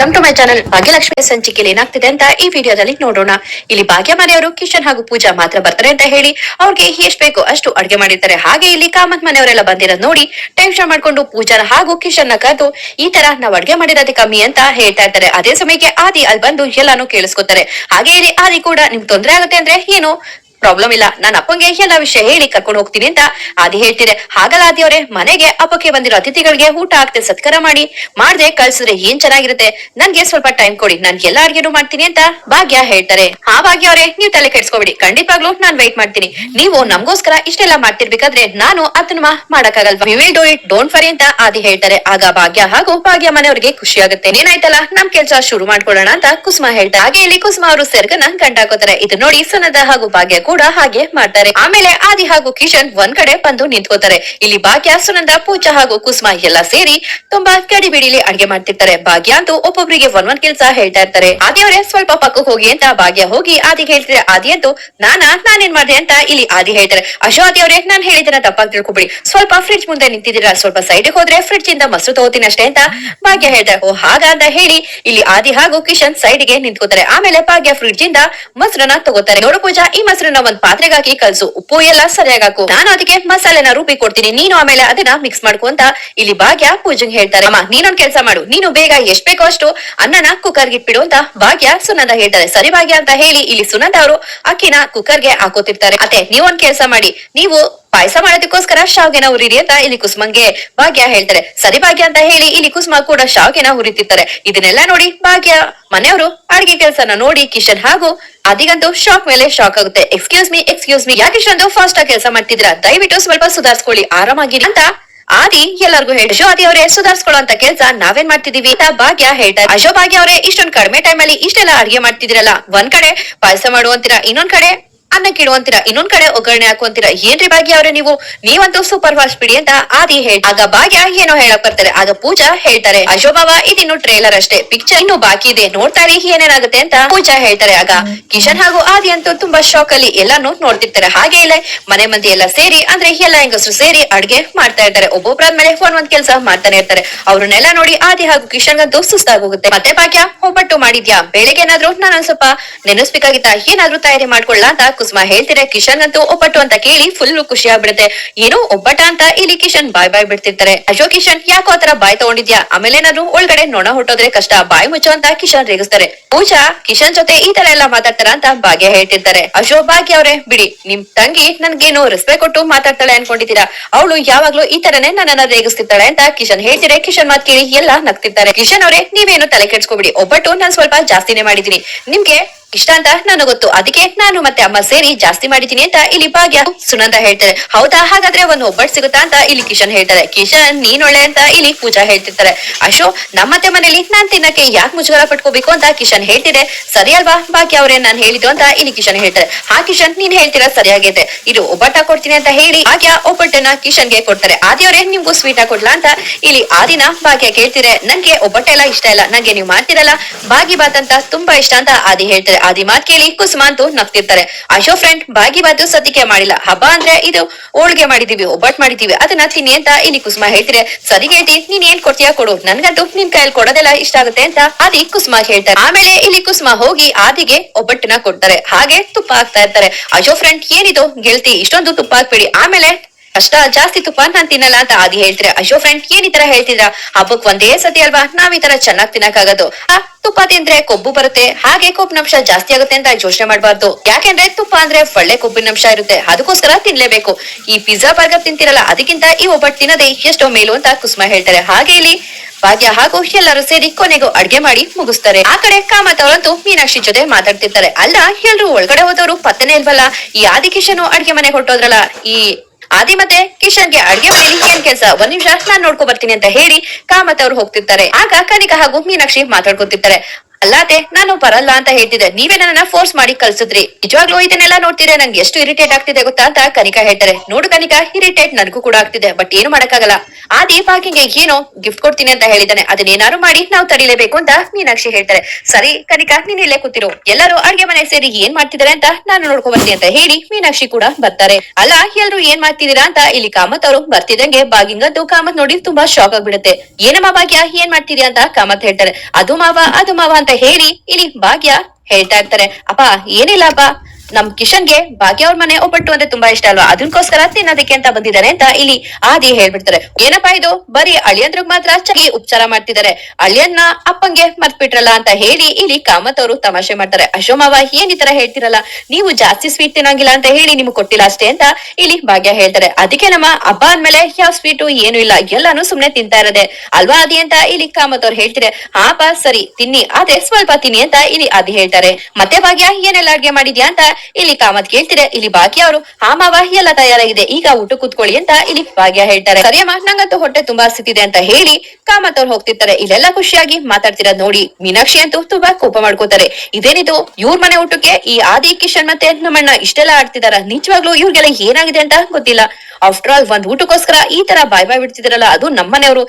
Welcome to my channel Bhagyalakshmi ಸಂಚಿಕೆಯಲ್ಲಿ ಏನಾಗ್ತಿದೆ ಅಂತ ಈ ವಿಡಿಯೋದಲ್ಲಿ ನೋಡೋಣ. ಇಲ್ಲಿ ಭಾಗ್ಯ ಮನೆಯವರು ಕಿಶನ್ ಹಾಗೂ ಪೂಜಾ ಮಾತ್ರ ಬರ್ತಾರೆ ಅಂತ ಹೇಳಿ ಅವ್ರಿಗೆ ಎಷ್ಟು ಬೇಕು ಅಷ್ಟು ಅಡುಗೆ ಮಾಡಿದ್ದಾರೆ ಹಾಗೆ ಇಲ್ಲಿ ಕಾಮತ್ ಮನೆಯವರೆಲ್ಲ ಬಂದಿರೋದ್ ನೋಡಿ ಟೆನ್ಷನ್ ಮಾಡ್ಕೊಂಡು ಪೂಜಾನ ಹಾಗೂ ಕಿಶನ್ನ ಕರೆದು ಈ ತರ ನಾವ್ ಅಡ್ಗೆ ಮಾಡಿರೋದೇ ಕಮ್ಮಿ ಅಂತ ಹೇಳ್ತಾ ಇರ್ತಾರೆ. ಅದೇ ಸಮಯಕ್ಕೆ ಆದಿ ಅಲ್ಲಿ ಬಂದು ಎಲ್ಲಾನು ಕೇಳಿಸ್ಕೊತಾರೆ. ಹಾಗೆ ಇಲ್ಲಿ ಆದಿ ಕೂಡ ನಿಮ್ಗೆ ತೊಂದರೆ ಆಗುತ್ತೆ ಅಂದ್ರೆ ಏನು? ಪ್ರಾಬ್ಲಮ್ ಇಲ್ಲ. ನಾನು ಅಪ್ಪಂಗೆ ಎಲ್ಲ ವಿಷಯ ಹೇಳಿ ಕರ್ಕೊಂಡು ಹೋಗ್ತೀನಿ ಅಂತ ಆದಿ ಹೇಳ್ತಿದೆ. ಹಾಗಲ್ಲ ಆದಿ ಅವರೇ, ಮನೆಗೆ ಅಪ್ಪಕ್ಕೆ ಬಂದಿರೋ ಅತಿಥಿಗಳಿಗೆ ಊಟ ಹಾಕ್ತೆ ಸತ್ಕಾರ ಮಾಡಿ. ಮಾಡ್ದೆ, ಕಳ್ಸಿದ್ರೆ ಏನ್ ಚೆನ್ನಾಗಿರುತ್ತೆ? ನನ್ಗೆ ಸ್ವಲ್ಪ ಟೈಮ್ ಕೊಡಿ. ನಾನ್ ಎಲ್ಲ ಮಾಡ್ತೀನಿ ಅಂತ ಭಾಗ್ಯ ಹೇಳ್ತಾರೆ. ಆ ಭಾಗ್ಯ ಅವರೇ, ನೀವು ತಲೆ ಕೆಡ್ಸ್ಕೊಬಿಡಿ. ಖಂಡಿತವಾಗ್ಲೂ ನಾನ್ ವೈಟ್ ಮಾಡ್ತೀನಿ. ನೀವು ನಮಗೋಸ್ಕರ ಇಷ್ಟೆಲ್ಲ ಮಾಡ್ತಿರ್ಬೇಕಾದ್ರೆ ನಾನು ಅದನ್ನ ಮಾಡಕ್ಕಾಗಲ್ವಾ? We will do it don't worry ಅಂತ ಆದಿ ಹೇಳ್ತಾರೆ. ಆಗ ಭಾಗ್ಯ ಹಾಗೂ ಭಾಗ್ಯ ಮನೆಯವರಿಗೆ ಖುಷಿ ಆಗುತ್ತೆ. ಏನಾಯ್ತಲ್ಲ? ನಮ್ ಕೆಲ್ಸ ಶುರು ಮಾಡ್ಕೊಳ್ಳೋಣ ಅಂತ ಕುಸುಮ ಹೇಳ್ತಾರೆ ಹಾಗೆ ಇಲ್ಲಿ ಕುಸುಮ ಅವರು ಸೆರ್ಗನ ಗಂಟಾಕೋತಾರೆ ಇದು ನೋಡಿ ಸನದ ಹಾಗೂ ಭಾಗ್ಯ ಕೂಡ ಹಾಗೆ ಮಾಡ್ತಾರೆ. ಆಮೇಲೆ ಆದಿ ಹಾಗೂ ಕಿಶನ್ ಒಂದ್ ಕಡೆ ಬಂದು ನಿಂತ್ಕೋತಾರೆ. ಇಲ್ಲಿ ಭಾಗ್ಯ, ಸುನಂದ, ಪೂಜಾ ಹಾಗೂ ಕುಸುಮ ಎಲ್ಲ ಸೇರಿ ತುಂಬಾ ಕಡಿಬಿಡಿಲಿ ಅಡ್ಗೆ ಮಾಡ್ತಿರ್ತಾರೆ. ಭಾಗ್ಯ ಅಂತೂ ಒಬ್ಬೊಬ್ರಿಗೆ ಒಂದ್ ಒಂದ್ ಕೆಲ್ಸ ಹೇಳ್ತಾ ಇರ್ತಾರೆ. ಆದಿಯವರೇ ಸ್ವಲ್ಪ ಪಕ್ಕಕ್ಕೆ ಹೋಗಿ ಅಂತ ಭಾಗ್ಯ ಹೋಗಿ ಆದಿ ಹೇಳ್ತಿದ್ರೆ ಆದಿ ಅಂತೂ, ನಾನಾ, ನಾನೇನ್ ಮಾಡಿದೆ ಅಂತ ಇಲ್ಲಿ ಆದಿ ಹೇಳ್ತಾರೆ. ಅಶೋ ಆದಿ ಅವರೇ, ನಾನ್ ಹೇಳಿದ್ರೆ ತಪ್ಪಾಗಿ ತಿಳ್ಕೊಬಿಡಿ. ಸ್ವಲ್ಪ ಫ್ರಿಡ್ಜ್ ಮುಂದೆ ನಿಂತಿದ್ದೀರಾ? ಸ್ವಲ್ಪ ಸೈಡ್ಗೆ ಹೋದ್ರೆ ಫ್ರಿಡ್ಜ್ ಇಂದ ಮೊಸರು ತಗೋತೀನಿ ಅಷ್ಟೇ ಅಂತ ಭಾಗ್ಯ ಹೇಳ್ತಾರೆ. ಓ, ಹಾಗ ಅಂತ ಹೇಳಿ ಇಲ್ಲಿ ಆದಿ ಹಾಗೂ ಕಿಶನ್ ಸೈಡ್ಗೆ ನಿಂತ್ಕೋತಾರೆ. ಆಮೇಲೆ ಭಾಗ್ಯ ಫ್ರಿಡ್ಜ್ ಇಂದ ಮೊಸರನ್ನ ತಗೋತಾರೆ. ನೋಡು ಪೂಜಾ, ಈ ಮೊಸರನ್ನ ಒಂದ್ ಪಾತ್ರೆಗೆ ಹಾಕಿ ಕಲ್ಸು. ಉಪ್ಪು ಎಲ್ಲ ಸರಿಯಾಗಿ ಹಾಕು. ನಾನು ಅದಕ್ಕೆ ಮಸಾಲೆನ ರೂಪಿ ಕೊಡ್ತೀನಿ. ನೀನು ಆಮೇಲೆ ಅದನ್ನ ಮಿಕ್ಸ್ ಮಾಡ್ಕೊ ಅಂತ ಇಲ್ಲಿ ಭಾಗ್ಯ ಪೂಜೆಗೆ ಹೇಳ್ತಾರೆ. ಅಮ್ಮ, ನೀನೊಂದ್ ಕೆಲಸ ಮಾಡು. ನೀನು ಬೇಗ ಎಷ್ಟ್ ಬೇಕೋ ಅಷ್ಟು ಅನ್ನನ ಕುಕ್ಕರ್ಗೆ ಇಟ್ಬಿಡು ಅಂತ ಭಾಗ್ಯ ಸುನಂದ ಹೇಳ್ತಾರೆ. ಸರಿ ಭಾಗ್ಯ ಅಂತ ಹೇಳಿ ಇಲ್ಲಿ ಸುನಂದ ಅವರು ಅಕ್ಕಿನ ಕುಕ್ಕರ್ಗೆ ಹಾಕೋತಿರ್ತಾರೆ. ಅತ್ತೆ, ನೀವೊಂದ್ ಕೆಲಸ ಮಾಡಿ. ನೀವು ಪಾಯಸ ಮಾಡೋದಕ್ಕೋಸ್ಕರ ಶಾವ್ಗೆನ ಉರಿರಿ ಅಂತ ಇಲ್ಲಿ ಕುಸುಮಂಗೆ ಭಾಗ್ಯ ಹೇಳ್ತಾರೆ. ಸರಿ ಭಾಗ್ಯ ಅಂತ ಹೇಳಿ ಇಲ್ಲಿ ಕುಸುಮ ಕೂಡ ಶಾವ್ಗೆನ ಉರಿತಿರ್ತಾರೆ ಇದನ್ನೆಲ್ಲ ನೋಡಿ ಭಾಗ್ಯ ಮನೆಯವರು ಅಡಿಗೆ ಕೆಲಸನ ನೋಡಿ ಕಿಶನ್ ಹಾಗೂ ಅದಿಗಂತೂ ಶಾಕ್ ಮೇಲೆ ಶಾಕ್ ಆಗುತ್ತೆ. ಎಕ್ಸ್ಕ್ಯೂಸ್ ಮಿ ಎಕ್ಸ್ಕ್ಯೂಸ್ ಮಿ ಯಾಕೆ ಇಷ್ಟೊಂದು ಫಾಸ್ಟ್ ಆಗಿ ಕೆಲಸ ಮಾಡ್ತಿದ್ರ ದಯವಿಟ್ಟು ಸ್ವಲ್ಪ ಸುಧಾರಿಸ್ಕೊಳ್ಳಿ ಆರಾಮಾಗಿ ಅಂತ ಆದಿ ಎಲ್ಲರಿಗೂ ಹೇಳಿ ಅಶೋ ಆದಿ ಅವರೇ, ಸುಧಾರಿಸ್ಕೊಳ್ಳೋ ಅಂತ ಕೆಲಸ ನಾವೇನ್ ಮಾಡ್ತಿದೀವಿ ಅಂತ ಭಾಗ್ಯ ಹೇಳ್ತಾರೆ ಅಶೋ ಭಾಗ್ಯ ಅವರೇ, ಇಷ್ಟೊಂದು ಕಡಿಮೆ ಟೈಮ್ ಅಲ್ಲಿ ಇಷ್ಟೆಲ್ಲ ಅಡಿಗೆ ಮಾಡ್ತಿದಿರಲ್ಲ ಒಂದ್ ಕಡೆ ಪಾಯಸ ಮಾಡುವಂತೀರಾ, ಇನ್ನೊಂದ್ ಕಡೆ ಅನ್ನಕ್ಕೆ ಇಡುವಂತೀರಾ ಇನ್ನೊಂದ್ ಕಡೆ ಒಗ್ಗರಣೆ ಹಾಕುವಂತೀರಾ ಏನ್ರಿ ಭಾಗ್ಯ ಅವ್ರೆ ನೀವು? ನೀವಂತೂ ಸೂಪರ್ ಫಾಸ್ಟ್ ಬಿಡಿ ಅಂತ ಆದಿ ಹೇಳಿ ಆಗ ಭಾಗ್ಯ ಏನೋ ಹೇಳಕ್ ಬರ್ತಾರೆ ಆಗ ಪೂಜಾ ಹೇಳ್ತಾರೆ. ಅಶೋಭಾವ ಇದಿನ್ನು ಟ್ರೇಲರ್ ಅಷ್ಟೇ. ಪಿಕ್ಚರ್ ಇನ್ನು ಬಾಕಿ ಇದೆ. ನೋಡ್ತಾರೆ ಏನೇನಾಗುತ್ತೆ ಅಂತ ಪೂಜಾ ಹೇಳ್ತಾರೆ. ಆಗ ಕಿಶನ್ ಹಾಗೂ ಆದಿ ಅಂತೂ ತುಂಬಾ ಶಾಕ್ ಅಲ್ಲಿ ಎಲ್ಲಾನು ನೋಡ್ತಿರ್ತಾರೆ. ಹಾಗೆ ಇಲ್ಲ ಮನೆ ಮಂದಿ ಎಲ್ಲ ಸೇರಿ, ಅಂದ್ರೆ ಎಲ್ಲ ಹೆಂಗಸರು ಸೇರಿ ಅಡ್ಗೆ ಮಾಡ್ತಾ ಇರ್ತಾರೆ. ಒಬ್ಬೊಬ್ಬರಾದ್ಮೇಲೆ ಒಂದ್ ಒಂದ್ ಕೆಲಸ ಮಾಡ್ತಾನೆ ಇರ್ತಾರೆ. ಅವ್ರನ್ನೆಲ್ಲ ನೋಡಿ ಆದಿ ಹಾಗೂ ಕಿಶನ್ ಅಂತೂ ಸುಸ್ತಾಗೋಗುತ್ತೆ. ಮತ್ತೆ ಭಾಗ್ಯ ಒಬ್ಬಟ್ಟು ಮಾಡಿದ್ಯಾ? ಬೆಳಿಗ್ಗೆ ಏನಾದ್ರು ನಾನು ಸ್ವಲ್ಪ ನೆನೆಸ್ಬೇಕಾಗಿತ್ತ? ಏನಾದ್ರೂ ತಯಾರಿ ಮಾಡ್ಕೊಳ್ಳ ಅಂತ ಕುಸುಮ ಹೇಳ್ತೀರಾ ಕಿಶನ್ ಅಂತೂ ಒಬ್ಬಟ್ಟು ಅಂತ ಕೇಳಿ ಫುಲ್ ಖುಷಿ ಆಗ್ಬಿಡುತ್ತೆ. ಏನೋ ಒಬ್ಬಟ ಅಂತ ಇಲ್ಲಿ ಕಿಶನ್ ಬಾಯ್ ಬಾಯ್ ಬಿಡ್ತಿರ್ತಾರೆ. ಅಶೋ ಕಿಶನ್, ಯಾಕೋ ಆತರ ಬಾಯ್ ತಗೊಂಡಿದ್ಯಾ? ಆಮೇಲೆ ಏನಾದ್ರು ಒಳಗಡೆ ನೊಣ ಹೊಟ್ಟೋದ್ರೆ ಕಷ್ಟ, ಬಾಯ್ ಮುಚ್ಚೋ ಅಂತ ಕಿಶನ್ ರೇಗಿಸ್ತಾರೆ. ಪೂಜಾ, ಕಿಶನ್ ಜೊತೆ ಈ ತರ ಎಲ್ಲ ಮಾತಾಡ್ತಾರ ಅಂತ ಭಾಗ್ಯ ಹೇಳ್ತಿರ್ತಾರೆ. ಅಶೋ, ಭಾಗ್ಯ ಅವ್ರೆ, ಬಿಡಿ, ನಿಮ್ ತಂಗಿ ನನ್ಗೇನು ರೆಸ್ಪೆಕ್ಟ್ ಕೊಟ್ಟು ಮಾತಾಡ್ತಾಳೆ ಅನ್ಕೊಂಡಿದ್ದೀರಾ. ಅವಳು ಯಾವಾಗ್ಲೂ ಈ ತರನೇ ನನ್ನನ್ನ ರೇಗಿಸ್ತಿರ್ತಾಳೆ ಅಂತ ಕಿಶನ್ ಹೇಳ್ತಿದ್ರೆ ಕಿಶನ್ ಮಾತ್ ಕೇಳಿ ಎಲ್ಲ ನಗ್ತಿರ್ತಾರೆ. ಕಿಶನ್ ಅವರೇ, ನೀವೇನು ತಲೆ ಕೆಡ್ಸ್ಕೊಬಿಡಿ. ಒಬ್ಬಟ್ಟು ನಾನ್ ಸ್ವಲ್ಪ ಜಾಸ್ತಿನೇ ಮಾಡಿದೀನಿ ನಿಮ್ಗೆ ಇಷ್ಟ ಅಂತ ನನಗೆ ಗೊತ್ತು. ಅದಕ್ಕೆ ನಾನು ಮತ್ತೆ ಅಮ್ಮ ಸೇರಿ ಜಾಸ್ತಿ ಮಾಡಿದೀನಿ ಅಂತ ಇಲ್ಲಿ ಭಾಗ್ಯ ಸುನಂದ ಹೇಳ್ತಾರೆ. ಹೌದಾ? ಹಾಗಾದ್ರೆ ಒಂದು ಒಬ್ಬಟ್ಟು ಸಿಗುತ್ತಾ ಅಂತ ಇಲ್ಲಿ ಕಿಶನ್ ಹೇಳ್ತಾರೆ. ಕಿಶನ್, ನೀನ್ ಅಂತ ಇಲ್ಲಿ ಪೂಜಾ ಹೇಳ್ತಿರ್ತಾರೆ. ಅಶೋ ನಮ್ಮತ್ತೆ ಮನೇಲಿ ನಾನ್ ತಿನ್ನಕ್ಕೆ ಯಾಕೆ ಮುಜುಗರ ಪಟ್ಕೋಬೇಕು ಅಂತ ಕಿಶನ್ ಹೇಳ್ತಿದೆ. ಸರಿ ಅಲ್ವಾ? ಭಾಗ್ಯ ಅವ್ರೆ, ನಾನ್ ಹೇಳಿದ್ದು ಅಂತ ಇಲ್ಲಿ ಕಿಶನ್ ಹೇಳ್ತಾರೆ. ಹಾ ಕಿಶನ್, ನೀನ್ ಹೇಳ್ತೀರಾ? ಸರಿಯಾಗೈತೆ ಇದು ಒಬ್ಬಟ್ಟ ಕೊಡ್ತೀನಿ ಅಂತ ಹೇಳಿ ಭಾಗ್ಯ ಒಬ್ಬಟ್ಟನ್ನ ಕಿಶನ್ಗೆ ಕೊಡ್ತಾರೆ. ಆದಿ ಆದಿಯವರೇ ನಿಮ್ಗೂ ಸ್ವೀಟ್ ಕೊಡ್ಲಾ ಅಂತ ಇಲ್ಲಿ ಆದಿನ ಭಾಗ್ಯ ಕೇಳ್ತಿದ್ರೆ ನನ್ಗೆ ಒಬ್ಬಟ್ಟೆಲ್ಲ ಇಷ್ಟ ಇಲ್ಲ. ನಂಗೆ ನೀವು ಮಾಡ್ತಿರಲ್ಲ. ಬಾಗಿ ಬಾತ್ ಅಂತ ತುಂಬಾ ಇಷ್ಟ ಅಂತ ಆದಿ ಹೇಳ್ತಾರೆ. ಆದಿ ಮಾತ್ ಕೇಳಿ ಕುಸುಮ ಅಂತೂ ನಗ್ತಿರ್ತಾರೆ. ಅಶೋ ಫ್ರೆಂಡ್ ಬಾಗಿ ಬಾತು ಸದ್ಯಕ್ಕೆ ಮಾಡಿಲ್ಲ. ಹಬ್ಬ ಅಂದ್ರೆ ಇದು ಹೋಳ್ಗೆ ಮಾಡಿದೀವಿ, ಒಬ್ಬಟ್ ಮಾಡಿದೀವಿ. ಅದನ್ನ ತಿನ್ನಿ ಅಂತ ಇಲ್ಲಿ ಕುಸುಮ ಹೇಳ್ತಿರೆ ಸರಿ ಗೆಳತಿ, ನೀನ್ ಏನ್ ಕೊಡ್ತೀಯಾ ಕೊಡು. ನನ್ಗಂತೂ ನಿನ್ ಕೈಯಲ್ಲಿ ಕೊಡೋದೆಲ್ಲ ಇಷ್ಟ ಆಗುತ್ತೆ ಅಂತ ಆದಿ ಕುಸುಮ ಹೇಳ್ತಾರೆ. ಆಮೇಲೆ ಇಲ್ಲಿ ಕುಸುಮ ಹೋಗಿ ಆದಿಗೆ ಒಬ್ಬಟ್ಟನ್ನ ಕೊಡ್ತಾರೆ. ಹಾಗೆ ತುಪ್ಪ ಹಾಕ್ತಾ ಇರ್ತಾರೆ. ಅಶೋ ಫ್ರೆಂಡ್ ಏನಿದು ಗೆಳತಿ, ಇಷ್ಟೊಂದು ತುಪ್ಪ ಹಾಕ್ಬೇಡಿ. ಆಮೇಲೆ ಅಷ್ಟ ಜಾಸ್ತಿ ತುಪ್ಪ ನಾನ್ ತಿನ್ನಲ್ಲ ಅಂತ ಆದಿ ಹೇಳ್ತೀರಾ? ಅಶೋ ಫ್ರೆಂಡ್ ಏನ್ ಈ ತರ ಹೇಳ್ತಿದ್ರ? ಹಬ್ಬಕ್ ಒಂದೇ ಸತಿ ಅಲ್ವಾ? ನಾವ್ ಈ ತರ ಚೆನ್ನಾಗ್ ತಿನ್ನಕ್ಕಾಗದು. ಆ ತುಪ್ಪ ತಿಂದ್ರೆ ಕೊಬ್ಬು ಬರುತ್ತೆ. ಹಾಗೆ ಕೊಬ್ಬಿನಂಶ ಜಾಸ್ತಿ ಆಗುತ್ತೆ ಅಂತ ಯೋಚನೆ ಮಾಡಬಾರ್ದು. ಯಾಕೆಂದ್ರೆ ತುಪ್ಪ ಅಂದ್ರೆ ಒಳ್ಳೆ ಕೊಬ್ಬಿನಂಶ ಇರುತ್ತೆ. ಅದಕ್ಕೋಸ್ಕರ ತಿನ್ಲೇಬೇಕು. ಈ ಪಿಜ್ಜಾ ಬರ್ಗರ್ ತಿಂತಿರಲ್ಲ, ಅದಕ್ಕಿಂತ ಈ ಒಬ್ಬಟ್ಟು ತಿನ್ನದೆ ಎಷ್ಟೋ ಮೇಲು ಅಂತ ಕುಸುಮ ಹೇಳ್ತಾರೆ. ಹಾಗೆ ಇಲ್ಲಿ ಭಾಗ್ಯ ಹಾಗೂ ಎಲ್ಲರೂ ಸೇರಿ ಕೊನೆಗೂ ಅಡ್ಗೆ ಮಾಡಿ ಮುಗಿಸ್ತಾರೆ. ಆ ಕಡೆ ಕಾಮತ್ ಅವರಂತೂ ಮೀನಾಕ್ಷಿ ಜೊತೆ ಮಾತಾಡ್ತಿರ್ತಾರೆ. ಅಲ್ಲ ಎಲ್ರು ಒಳಗಡೆ ಹೋದವರು ಪತ್ತೆನೇ ಇಲ್ವಲ್ಲ? ಈ ಆದಿಕಿಶನು ಅಡ್ಗೆ ಮನೆ ಹೊಟ್ಟೋದ್ರಲ್ಲ ಈ ಆದಿ ಮತ್ತೆ ಕಿಶನ್ಗೆ ಅಡ್ಗೆ ಮಾಡಿ ಏನ್ ಕೆಲಸ? ಒಂದ್ ನಿಮಿಷ ನಾನ್ ನೋಡ್ಕೊ ಬರ್ತೀನಿ ಅಂತ ಹೇಳಿ ಕಾಮತ್ ಅವ್ರು ಹೋಗ್ತಿರ್ತಾರೆ. ಆಗ ಕನಿಕಾ ಹಾಗೂ ಮೀನಾಕ್ಷಿ ಮಾತಾಡ್ಕೊತಿರ್ತಾರೆ. ಅಲ್ಲಾತೆ ನಾನು ಬರಲ್ಲ ಅಂತ ಹೇಳ್ತಿದ್ದೆ. ನೀವೇ ನನ್ನ ಫೋರ್ಸ್ ಮಾಡಿ ಕಲ್ಸಿದ್ರಿ ನಿಜವಾಗ್ಲೂ ಇದನ್ನೆಲ್ಲ ನೋಡ್ತಿದ್ರೆ ನಂಗೆ ಎಷ್ಟು ಇರಿಟೇಟ್ ಆಗ್ತಿದೆ ಗೊತ್ತಾ ಅಂತ ಕನಿಕಾ ಹೇಳ್ತಾರೆ. ನೋಡು ಕನಿಕಾ ಇರಿಟೇಟ್ ನನಗೂ ಕೂಡ ಆಗ್ತಿದೆ ಬಟ್ ಏನು ಮಾಡಕ್ಕಾಗಲ್ಲ. ಆ ದೀಪಾಕಿಗೆ ಏನೋ ಗಿಫ್ಟ್ ಕೊಡ್ತೀನಿ ಅಂತ ಹೇಳಿದಾನೆ ಅದನ್ನೇನಾರು ಮಾಡಿ ನಾವು ತಡಿಲೇಬೇಕು ಅಂತ ಮೀನಾಕ್ಷಿ ಹೇಳ್ತಾರೆ. ಸರಿ ಕನಿಕಾ, ನೀನ್ ಇಲ್ಲೇ ಕೂತಿರು. ಎಲ್ಲರೂ ಅಡ್ಗೆ ಮನೆ ಸೇರಿ ಏನ್ ಮಾಡ್ತಿದಾರೆ ಅಂತ ನಾನು ನೋಡ್ಕೊ ಬರ್ತೀನಿ ಅಂತ ಹೇಳಿ ಮೀನಾಕ್ಷಿ ಕೂಡ ಬರ್ತಾರೆ. ಅಲ್ಲ, ಎಲ್ರು ಏನ್ ಮಾಡ್ತಿದೀರಾ ಅಂತ ಇಲ್ಲಿ ಕಾಮತ್ ಅವರು ಬರ್ತಿದಂಗೆ ಬಾಗಿಂಗದ್ದು ಕಾಮತ್ ನೋಡಿ ತುಂಬಾ ಶಾಕ್ ಆಗ್ಬಿಡುತ್ತೆ. ಏನಮ್ಮ ಭಾಗ್ಯ, ಏನ್ ಮಾಡ್ತೀರಿ ಅಂತ ಕಾಮತ್ ಹೇಳ್ತಾರೆ. ಅದು ಮಾವ ಅದು ಮಾವ ಅಂತ ಹೇಳಿ ಇಲ್ಲಿ ಭಾಗ್ಯ ಹೇಳ್ತಾ ಇರ್ತಾರೆ. ಅಪ್ಪ ಏನಿಲ್ಲ ಅಪ್ಪ. ನಮ್ ಕಿಶನ್ಗೆ ಭಾಗ್ಯ ಅವ್ರ ಮನೆ ಒಬ್ಬಟ್ಟು ಅಂದ್ರೆ ತುಂಬಾ ಇಷ್ಟ ಅಲ್ವಾ? ಅದಕ್ಕೋಸ್ಕರ ತಿನ್ನೋದಕ್ಕೆ ಅಂತ ಬಂದಿದ್ದಾರೆ ಅಂತ ಇಲ್ಲಿ ಆದಿ ಹೇಳ್ಬಿಡ್ತಾರೆ. ಏನಪ್ಪಾ ಇದು? ಬರೀ ಅಳಿಯಂದ್ರಿಗೆ ಮಾತ್ರ ಚೆನ್ನಾಗಿ ಉಪಚಾರ ಮಾಡ್ತಿದ್ದಾರೆ. ಅಳಿಯನ್ನ ಅಪ್ಪಂಗೆ ಮರ್ತ್ಬಿಟ್ರಲ್ಲ ಅಂತ ಹೇಳಿ ಇಲ್ಲಿ ಕಾಮತ್ ಅವರು ತಮಾಷೆ ಮಾಡ್ತಾರೆ. ಅಶೋಮಾವ ಏನ್ ಈ ತರ ಹೇಳ್ತಿರಲ್ಲ? ನೀವು ಜಾಸ್ತಿ ಸ್ವೀಟ್ ತಿನ್ನಂಗಿಲ್ಲ ಅಂತ ಹೇಳಿ ನಿಮ್ಗೆ ಕೊಟ್ಟಿಲ್ಲ ಅಷ್ಟೇ ಅಂತ ಇಲ್ಲಿ ಭಾಗ್ಯ ಹೇಳ್ತಾರೆ. ಅದಕ್ಕೆ ನಮ್ಮ ಹಬ್ಬ ಅಂದ್ಮೇಲೆ ಯಾವ ಸ್ವೀಟು ಏನು ಇಲ್ಲ. ಎಲ್ಲಾನು ಸುಮ್ನೆ ತಿಂತಾ ಇರೋದೆ. ಅಲ್ವಾ ಆದಿ ಅಂತ ಇಲ್ಲಿ ಕಾಮತ್ ಅವ್ರು ಹೇಳ್ತಿದ್ರೆ ಹಾಪಾ ಸರಿ, ತಿನ್ನಿ. ಆದ್ರೆ ಸ್ವಲ್ಪ ತಿನ್ನಿ ಅಂತ ಇಲ್ಲಿ ಆದಿ ಹೇಳ್ತಾರೆ. ಮತ್ತೆ ಭಾಗ್ಯ, ಏನೆಲ್ಲ ಅಡ್ಗೆ ಮಾಡಿದ್ಯಾ ಅಂತ ಇಲ್ಲಿ ಕಾಮತ್ ಕೇಳ್ತಿರೆ ಇಲ್ಲಿ ಭಾಗ್ಯ ಅವರು ಮಾವ, ಎಲ್ಲ ತಯಾರಾಗಿದೆ. ಈಗ ಊಟ ಕೂತ್ಕೊಳ್ಳಿ ಅಂತ ಇಲ್ಲಿ ಭಾಗ್ಯ ಹೇಳ್ತಾರೆ. ಸರಿಯಮ್ಮ, ನಂಗಂತೂ ಹೊಟ್ಟೆ ತುಂಬಾ ಸಿಕ್ಕಿದೆ ಅಂತ ಹೇಳಿ ಕಾಮತ್ ಅವ್ರು ಹೋಗ್ತಿರ್ತಾರೆ. ಇಲ್ಲೆಲ್ಲ ಖುಷಿಯಾಗಿ ಮಾತಾಡ್ತಿರೋದ್ ನೋಡಿ ಮೀನಾಕ್ಷಿ ಅಂತೂ ತುಂಬಾ ಕೋಪ ಮಾಡ್ಕೋತಾರೆ. ಇದೇನಿದು? ಇವ್ರ ಮನೆ ಊಟಕ್ಕೆ ಈ ಆದಿ ಕಿಶನ್ ಮತ್ತೆ ನಮ್ಮಣ್ಣ ಇಷ್ಟೆಲ್ಲ ಆಡ್ತಿದಾರ. ನಿಜವಾಗ್ಲೂ ಇವ್ರಿಗೆಲ್ಲ ಏನಾಗಿದೆ ಅಂತ ಗೊತ್ತಿಲ್ಲ. ಆಫ್ಟರ್ ಆಲ್ ಒಂದ್ ಊಟಕ್ಕೋಸ್ಕರ ಈ ತರ ಬಾಯ್ ಬಾಯ್ ಬಿಡ್ತಿದ್ರಲ್ಲ, ಅದು ನಮ್ಮನೆಯವರು.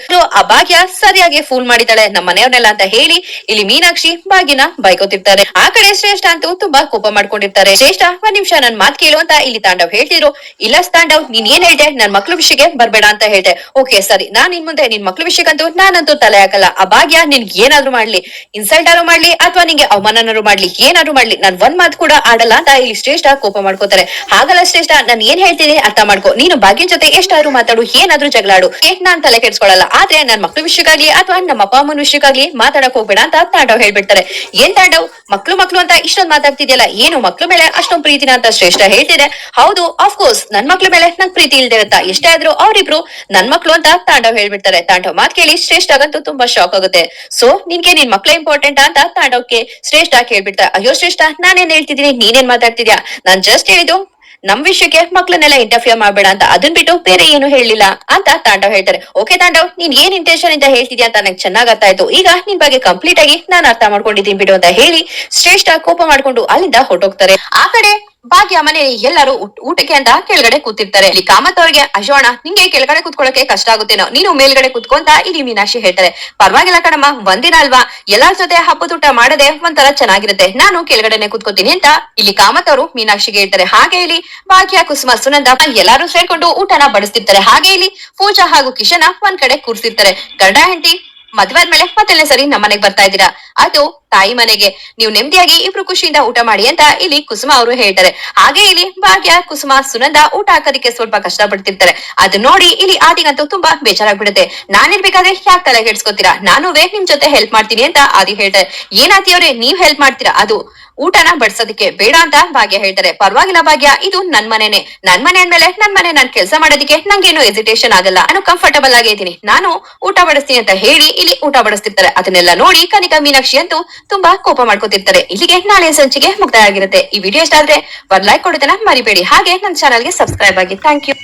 ಭಾಗ್ಯ ಸರಿಯಾಗಿ ಫೂಲ್ ಮಾಡಿದಾಳೆ ನಮ್ಮ ಮನೆಯವ್ರನ್ನೆಲ್ಲ ಅಂತ ಹೇಳಿ ಇಲ್ಲಿ ಮೀನಾಕ್ಷಿ ಬಾಗಿನ ಬೈಕೋತಿರ್ತಾರೆ ಆ ಕಡೆ ಶ್ರೇಷ್ಠ ಅಂತೂ ತುಂಬಾ ಕೋಪ ಮಾಡ್ಕೊಂಡಿರ್ತಾರೆ. ಶ್ರೇಷ್ಠ, ಒಂದ್ ನಿಮಿಷ ನನ್ ಮಾತ್ ಕೇಳು ಅಂತ ಇಲ್ಲಿ ತಾಂಡವ್ ಹೇಳ್ತಿದ್ರು. ಇಲ್ಲ ತಾಂಡವ್, ನೀನ್ ಏನ್ ಹೇಳ್ದೆ? ನನ್ ಮಕ್ಳು ವಿಷಯಕ್ಕೆ ಬರ್ಬೇಡ ಅಂತ ಹೇಳ್ದೆ. ಓಕೆ, ಸರಿ. ನಾನ್ ಇನ್ ಮುಂದೆ ನಿನ್ ಮಕ್ಳು ವಿಷಯಕ್ಕಂತೂ ನಾನಂತೂ ತಲೆ ಹಾಕಲ್ಲ. ಭಾಗ್ಯ ನಿನ್ಗೆ ಏನಾದ್ರು ಮಾಡ್ಲಿ. ಇನ್ಸಲ್ಟ್ ಆದ್ರೂ ಮಾಡ್ಲಿ, ಅಥವಾ ನಿಂಗೆ ಅವಮಾನನಾರು ಮಾಡ್ಲಿ, ಏನಾದ್ರು ಮಾಡ್ಲಿ. ನಾನ್ ಒಂದ್ ಮಾತು ಕೂಡ ಆಡಲ್ಲ ಅಂತ ಇಲ್ಲಿ ಶ್ರೇಷ್ಠ ಕೋಪ ಮಾಡ್ಕೋತಾರೆ. ಹಾಗಲ್ಲ ಶ್ರೇಷ್ಠ, ನಾನು ಏನ್ ಹೇಳ್ತೀನಿ ಅರ್ಥ ಮಾಡ್ಕೋ. ನೀನು ಭಾಗ್ಯನ್ ಜೊತೆ ಎಷ್ಟಾದ್ರೂ ಮಾತಾಡು, ಏನಾದ್ರೂ ಜಗಳಾಡು. ನಾನ್ ತಲೆ ಕೆಡ್ಸ್ಕೊಳಲ್ಲ. ಆದ್ರೆ ನನ್ ಮಕ್ಳು ವಿಷಯಕ್ಕಾಗ್ಲಿ ಅಥವಾ ನಮ್ಮ ಅಪ್ಪ ಅಮ್ಮನ ವಿಷಯಕ್ಕಾಗ್ಲಿ ಮಾತಾಡಕ್ ಹೋಗ್ಬೇಡ ಅಂತ ತಾಂಡವ್ ಹೇಳ್ಬಿಡ್ತಾರೆ. ಏನ್ ತಾಂಡವ್? ಮಕ್ಳು ಮಕ್ಳು ಅಂತ ಇಷ್ಟೊಂದ್ ಮಾತಾಡ್ತಿದ್ಯಲ್ಲ, ಏನು ಮಕ್ಳು ಮೇಲೆ ಅಷ್ಟೊಂದ್ ಪ್ರೀತಿನ ಅಂತ ಶ್ರೇಷ್ಠ ಹೇಳ್ತಿದೆ. ಹೌದು ಆಫ್ ಕೋರ್ಸ್ ನನ್ ಮಕ್ಳು ಮೇಲೆ ನಂಗ್ ಪ್ರೀತಿ ಇಲ್ದೇ ಇರುತ್ತಾ? ಎಷ್ಟೇ ಆದ್ರೂ ಅವ್ರಿಬ್ರು ನನ್ ಮಕ್ಳು ಅಂತ ತಾಂಡವ್ ಹೇಳ್ಬಿಡ್ತಾರೆ. ತಾಂಡವ್ ಮಾತ್ ಕೇಳಿ ಶ್ರೇಷ್ಠ ಆಗಂತೂ ತುಂಬಾ ಶಾಕ್ ಆಗುತ್ತೆ. ಸೊ ನಿನ್ಗೆ ನಿನ್ ಮಕ್ಳು ಇಂಪಾರ್ಟೆಂಟ್ ಅಂತ ತಾಂಡವ್ಕೆ ಶ್ರೇಷ್ಠ ಕೇಳ್ಬಿಡ್ತಾರೆ. ಅಯ್ಯೋ ಶ್ರೇಷ್ಠ, ನಾನೇನ್ ಹೇಳ್ತಿದ್ದೀನಿ? ನೀನೇನ್ ಮಾತಾಡ್ತಿದ್ಯಾ? ನಾನ್ ಜಸ್ಟ್ ಹೇಳಿದ್ದು ನಮ್ ವಿಷಯಕ್ಕೆ ಮಕ್ಳನ್ನೆಲ್ಲ ಇಂಟರ್ಫಿಯರ್ ಮಾಡ್ಬೇಡ ಅಂತ ಅದನ್ ಬಿಟ್ಟು ಬೇರೆ ಏನು ಹೇಳಿಲ್ಲ ಅಂತ ತಾಂಡವ್ ಹೇಳ್ತಾರೆ. ಓಕೆ ತಾಂಡವ್, ನೀನ್ ಏನ್ ಇಂಟೆನ್ಷನ್ ಇಂದ ಹೇಳ್ತಿದ್ಯಾ ಅಂತ ನಂಗೆ ಚೆನ್ನಾಗ್ ಅರ್ಥ ಆಯ್ತು. ಈಗ ನಿನ್ ಬಗ್ಗೆ ಕಂಪ್ಲೀಟ್ ಆಗಿ ನಾನು ಅರ್ಥ ಮಾಡ್ಕೊಂಡಿದ್ದೀನಿ ಬಿಡು ಅಂತ ಹೇಳಿ ಶ್ರೇಷ್ಠ ಕೋಪ ಮಾಡ್ಕೊಂಡು ಅಲ್ಲಿಂದ ಹೊರಟೋಗ್ತಾರೆ. ಆ ಕಡೆ ಭಾಗ್ಯ ಮನೆಯಲ್ಲಿ ಎಲ್ಲರೂ ಊಟಕ್ಕೆ ಅಂತ ಕೆಳಗಡೆ ಕೂತಿರ್ತಾರೆ. ಇಲ್ಲಿ ಕಾಮತ್ ಅವ್ರಿಗೆ ಅಶೋಣ ನಿಂಗೆ ಕೆಳಗಡೆ ಕೂತ್ಕೊಳ್ಳಕ್ಕೆ ಕಷ್ಟ ಆಗುತ್ತೇನೋ ನೀನು ಮೇಲ್ಗಡೆ ಕೂತ್ಕೊಂತ ಇಲ್ಲಿ ಮೀನಾಕ್ಷಿ ಹೇಳ್ತಾರೆ. ಪರವಾಗಿಲ್ಲ ಕಣಮ್ಮ, ಒಂದಿನ ಅಲ್ವಾ? ಎಲ್ಲಾರ್ ಜೊತೆ ಹಬ್ಬದೂಟ ಮಾಡದೆ ಒಂಥರ ಚೆನ್ನಾಗಿರುತ್ತೆ. ನಾನು ಕೆಳಗಡೆನೆ ಕುತ್ಕೋತೀನಿ ಅಂತ ಇಲ್ಲಿ ಕಾಮತ್ ಅವರು ಮೀನಾಕ್ಷಿಗೆ ಹೇಳ್ತಾರೆ. ಹಾಗೆ ಇಲ್ಲಿ ಭಾಗ್ಯ, ಕುಸುಮ, ಸುನಂದ ಎಲ್ಲರೂ ಸೇರ್ಕೊಂಡು ಊಟನ ಬಡಿಸ್ತಿರ್ತಾರೆ. ಹಾಗೆ ಇಲ್ಲಿ ಪೂಜಾ ಹಾಗೂ ಕಿಶನ ಒಂದ್ ಕಡೆ ಕೂರ್ಸಿರ್ತಾರೆ. ಗಂಡ ಹೆಂಡತಿ ಮದ್ವೆ ಆದ್ಮೇಲೆ ಮತ್ತೆಲ್ಲ ಸರಿ ನಮ್ಮ ಮನೆಗೆ ಬರ್ತಾ ಇದ್ದೀರಾ? ಅದು ತಾಯಿ ಮನೆಗೆ. ನೀವು ನೆಮ್ಮದಿಯಾಗಿ ಇಬ್ರು ಖುಷಿಯಿಂದ ಊಟ ಮಾಡಿ ಅಂತ ಇಲ್ಲಿ ಕುಸುಮ ಅವರು ಹೇಳ್ತಾರೆ. ಹಾಗೆ ಇಲ್ಲಿ ಭಾಗ್ಯ, ಕುಸುಮ, ಸುನಂದ ಊಟ ಹಾಕೋದಕ್ಕೆ ಸ್ವಲ್ಪ ಕಷ್ಟ ಪಡ್ತಿರ್ತಾರೆ ಅದು ನೋಡಿ ಇಲ್ಲಿ ಆದಿಗಂತೂ ತುಂಬಾ ಬೇಜಾರಾಗ್ಬಿಡುತ್ತೆ. ನಾನಿರ್ಬೇಕಾದ್ರೆ ಯಾಕೆ ತಲೆ ಕೆಡ್ಸ್ಕೊತೀರಾ ನಾನುವೇ ನಿಮ್ ಜೊತೆ ಹೆಲ್ಪ್ ಮಾಡ್ತೀನಿ ಅಂತ ಆದಿ ಹೇಳ್ತಾರೆ. ಏನಾತಿ ಅವ್ರೆ, ನೀವ್ ಹೆಲ್ಪ್ ಮಾಡ್ತೀರಾ? ಅದು ಊಟನ ಬಡ್ಸೋದಕ್ಕೆ ಬೇಡ ಅಂತ ಭಾಗ್ಯ ಹೇಳ್ತಾರೆ. ಪರವಾಗಿಲ್ಲ ಭಾಗ್ಯ, ಇದು ನನ್ ಮನೇನೆ. ನನ್ ಮನೆ ಅಂದ್ಮೇಲೆ ನನ್ ಮನೆ ನಾನ್ ಕೆಲಸ ಮಾಡೋದಕ್ಕೆ ನಂಗೇನು ಎಸಿಟೇಷನ್ ಆಗಲ್ಲ. ನಾನು ಕಂಫರ್ಟಬಲ್ ಆಗಿ ಇದ್ದೀನಿ. ನಾನು ಊಟ ಬಡಿಸ್ತೀನಿ ಅಂತ ಹೇಳಿ ಇಲ್ಲಿ ಊಟ ಬಡಿಸ್ತಿರ್ತಾರೆ. ಅದನ್ನೆಲ್ಲ ನೋಡಿ ಕನಿಕಾ ಮೀನಾಕ್ಷಿ ಅಂತೂ ತುಂಬಾ ಕೋಪ ಮಾಡ್ಕೋತಿರ್ತಾರೆ. ಇಲ್ಲಿಗೆ ನಾಳೆ ಸಂಚಿಗೆ ಮುಕ್ತಾಯ ಆಗಿರುತ್ತೆ ಈ ವಿಡಿಯೋ ಇಷ್ಟ ಆದ್ರೆ ಒಂದ್ ಲೈಕ್ ಕೊಡೋದನ್ನ ಮರಿಬೇಡಿ. ಹಾಗೆ ನನ್ನ ಚಾನಲ್ಗೆ ಸಬ್ಸ್ಕ್ರೈಬ್ ಆಗಿ. Thank you